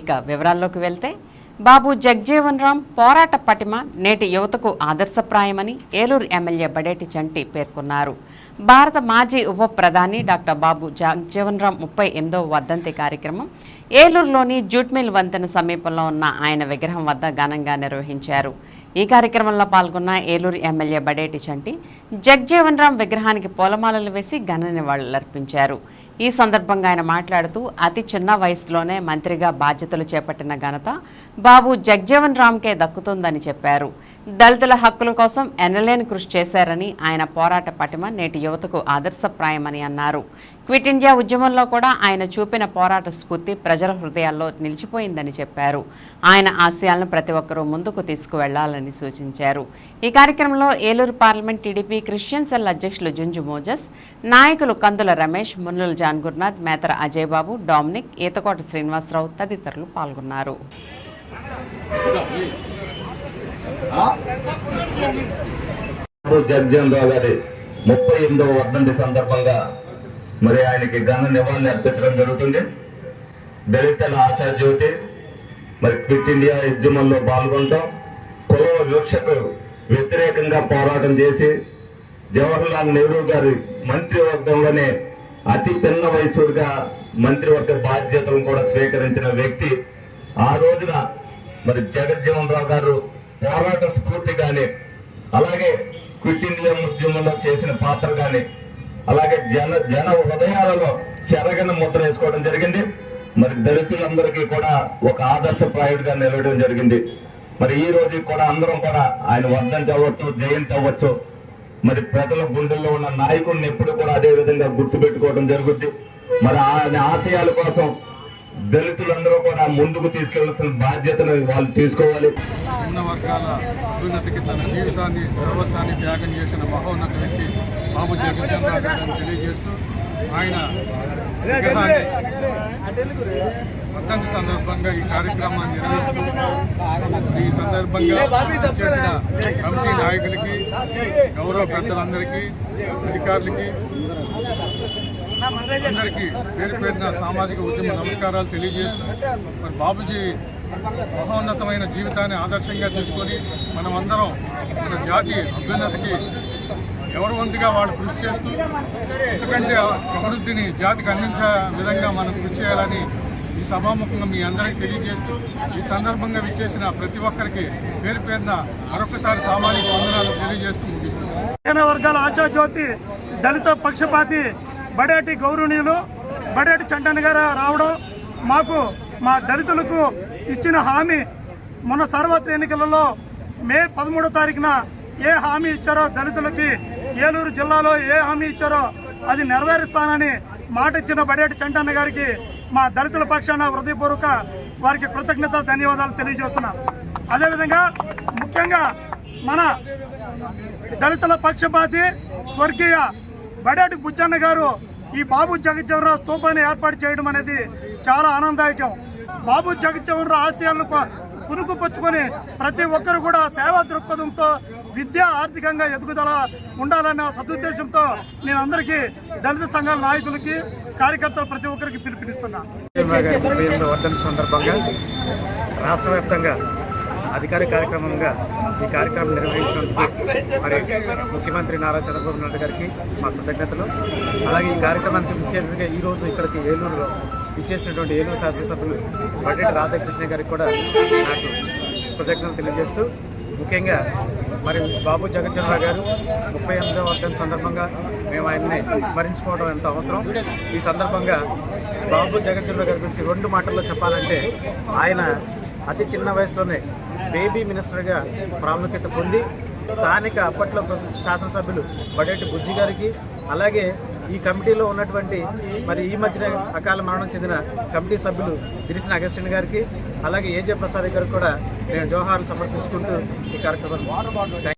ఇక వివరాల్లోకి వెళ్తే బాబు జగ్జీవన్ రామ్ పోరాట పటిమ నేటి యువతకు ఆదర్శప్రాయమని ఏలూరు ఎమ్మెల్యే బడేటి చంటి పేర్కొన్నారు. భారత మాజీ ఉప ప్రధాని డాక్టర్ బాబు జగ్జీవన్ రామ్ ముప్పై ఎనిమిదవ వర్ధంతి కార్యక్రమం ఏలూరులోని జూట్మిల్ వంతెన సమీపంలో ఉన్న ఆయన విగ్రహం వద్ద ఘనంగా నిర్వహించారు. ఈ కార్యక్రమంలో పాల్గొన్న ఏలూరు ఎమ్మెల్యే బడేటి చంటి జగ్జీవన్ రామ్ విగ్రహానికి పూలమాలలు వేసి ఘన నివాళులర్పించారు. ఈ సందర్భంగా ఆయన మాట్లాడుతూ అతి చిన్న వయసులోనే మంత్రిగా బాధ్యతలు చేపట్టిన ఘనత బాబు జగ్జీవన్ రామ్కే దక్కుతుందని చెప్పారు. దళితుల హక్కుల కోసం ఎన్నలేని కృషి చేశారని ఆయన పోరాట పటిమ నేటి యువతకు ఆదర్శప్రాయమని అన్నారు. క్విట్ ఇండియా ఉద్యమంలో కూడా ఆయన చూపిన పోరాట స్ఫూర్తి ప్రజల హృదయాల్లో నిలిచిపోయిందని చెప్పారు. ఆయన ఆశయాలను ప్రతి ఒక్కరూ ముందుకు తీసుకువెళ్ళాలని సూచించారు. ఈ కార్యక్రమంలో Eluru parliament TDP Christian cell అధ్యక్షులు జుంజు మోజస్ నాయకులు కందుల రమేష్ మున్నుల జాన్ గురునాథ్ మేతర అజయ్ బాబు డామినిక్ ఈతకోట శ్రీనివాసరావు తదితరులు పాల్గొన్నారు. బాబు రావు గారి ముప్పై ఎనిమిదవ వర్ధంతి సందర్భంగా మరి ఆయనకి ఘన నివాళులు అర్పించడం జరుగుతుంది. దళితుల ఆశా జ్యోతి మరి క్విట్ ఇండియా ఉద్యమంలో పాల్గొంటాం కుల వివక్షకు వ్యతిరేకంగా పోరాటం చేసి జవహర్లాల్ నెహ్రూ గారి మంత్రివర్గంలోనే అతి పిన్న వయసుగా మంత్రివర్గ బాధ్యతలను కూడా స్వీకరించిన వ్యక్తి. ఆ రోజున మరి జగజ్జీవన్ రావు గారు పోరాట స్ఫూర్తి కానీ అలాగే క్విట్ ఇండియా ఉద్యమంలో చేసిన పాత్ర కానీ అలాగే జన జన హృదయాలలో చెరగని ముద్ర వేసుకోవడం జరిగింది. మరి దళితులందరికీ కూడా ఒక ఆదర్శప్రాయుడిగా నిలవడం జరిగింది. మరి ఈ రోజు కూడా అందరం కూడా ఆయన వర్ధంతి అవ్వచ్చు జయంతి అవ్వచ్చు. మరి ప్రజల గుండెల్లో ఉన్న నాయకుడిని ఎప్పుడు కూడా అదే విధంగా గుర్తుపెట్టుకోవడం జరుగుద్ది. మరి ఆయన ఆశయాల కోసం దళితులందరూ కూడా ముందుకు తీసుకెళ్ళాల్సిన బాధ్యతను వాళ్ళు తీసుకోవాలి. ఉన్న వర్గాల అభ్యున్నతికి తన జీవితాన్ని సర్వస్వాన్ని త్యాగం చేసిన మహోన్నత వ్యక్తి బాబు జగజ్జన్ గారిని తెలియజేస్తూ ఆయన విగ్రహాన్ని సందర్భంగా ఈ కార్యక్రమాన్ని నిర్వహిస్తూ ఈ సందర్భంగా చేసిన కమిటీ నాయకులకి గౌరవ పెద్దలందరికీ అధికారులకి అందరికీ పేరు పేరున సామాజిక ఉద్యమ నమస్కారాలు తెలియజేస్తూ మరి బాబుజీ మహోన్నతమైన జీవితాన్ని ఆదర్శంగా తీసుకొని మనం అందరం మన జాతి అభ్యున్నతికి ఎవరి వంతుగా వాళ్ళు కృషి చేస్తూ ఎందుకంటే అభివృద్ధిని జాతికి అందించే విధంగా మనం కృషి చేయాలని ఈ సభాముఖంగా మీ అందరికీ తెలియజేస్తూ ఈ సందర్భంగా విచ్చేసిన ప్రతి ఒక్కరికి పేరు పేరున మరొకసారి సామాజిక వందనాలు తెలియజేస్తూ ముగిస్తున్నాను. వర్గాల ఆచార్యోతి దళిత పక్షపాతి బడేటి గౌరవనీయులు బడేటి చంటన్ గారు రావడం మాకు మా దళితులకు ఇచ్చిన హామీ. మొన్న సార్వత్రిక ఎన్నికలలో మే పదమూడో తారీఖున ఏ హామీ ఇచ్చారో దళితులకి ఏలూరు జిల్లాలో ఏ హామీ ఇచ్చారో అది నెరవేరుస్తానని మాట ఇచ్చిన బడేటి చంటన్న గారికి మా దళితుల పక్షాన హృదయపూర్వక వారికి కృతజ్ఞత ధన్యవాదాలు తెలియజేస్తున్నాం. అదేవిధంగా ముఖ్యంగా మన దళితుల పక్షపాతి స్వర్గీయ బడాటి బుజ్జన్న గారు ఈ బాబు జగజ్జీవనరావు స్తూపాన్ని ఏర్పాటు చేయడం అనేది చాలా ఆనందదాయకం. బాబు జగజ్జీవనరావు ఆశయాలను పునుకుపుచ్చుకొని ప్రతి ఒక్కరు కూడా సేవా దృక్పథంతో విద్య ఆర్థికంగా ఎదుగుదల ఉండాలన్న సదుద్దేశంతో నేను అందరికీ దళిత సంఘాల నాయకులకి కార్యకర్తలు ప్రతి ఒక్కరికి పిలుపునిస్తున్నా. సందర్భంగా రాష్ట్ర వ్యాప్తంగా అధికారిక కార్యక్రమంగా ఈ కార్యక్రమం నిర్వహించినందుకు మరి ముఖ్యమంత్రి నారా చంద్రబాబు నాయుడు గారికి మా కృతజ్ఞతలు. అలాగే ఈ కార్యక్రమానికి ముఖ్య అతిథిగా ఈ రోజు ఇక్కడికి ఏలూరులో ఇచ్చేసినటువంటి ఏలూరు శాసనసభ్యులు బడ్డెటి రాధాకృష్ణ గారికి కూడా నాకు కృతజ్ఞతలు తెలియజేస్తూ ముఖ్యంగా మరి బాబు జగజ్జనరావు గారు ముప్పై ఎనిమిదవ వర్ధంతి సందర్భంగా మేము ఆయన్ని స్మరించుకోవడం ఎంత అవసరం. ఈ సందర్భంగా బాబు జగజ్జనరావు గారి గురించి రెండు మాటల్లో చెప్పాలంటే ఆయన అతి చిన్న వయసులోనే బేబీ మినిస్టర్గా ప్రాముఖ్యత పొంది స్థానిక అప్పట్లో ప్ర- శాసనసభ్యులు బడేటి బుజ్జి గారికి అలాగే ఈ కమిటీలో ఉన్నటువంటి మరి ఈ మధ్యన అకాల మరణం చెందిన కమిటీ సభ్యులు గిరిసిన అగస్టిన్ గారికి అలాగే ఏజే ప్రసాద్ గారికి కూడా నేను జోహార్లు సమర్పించుకుంటూ ఈ కార్యక్రమం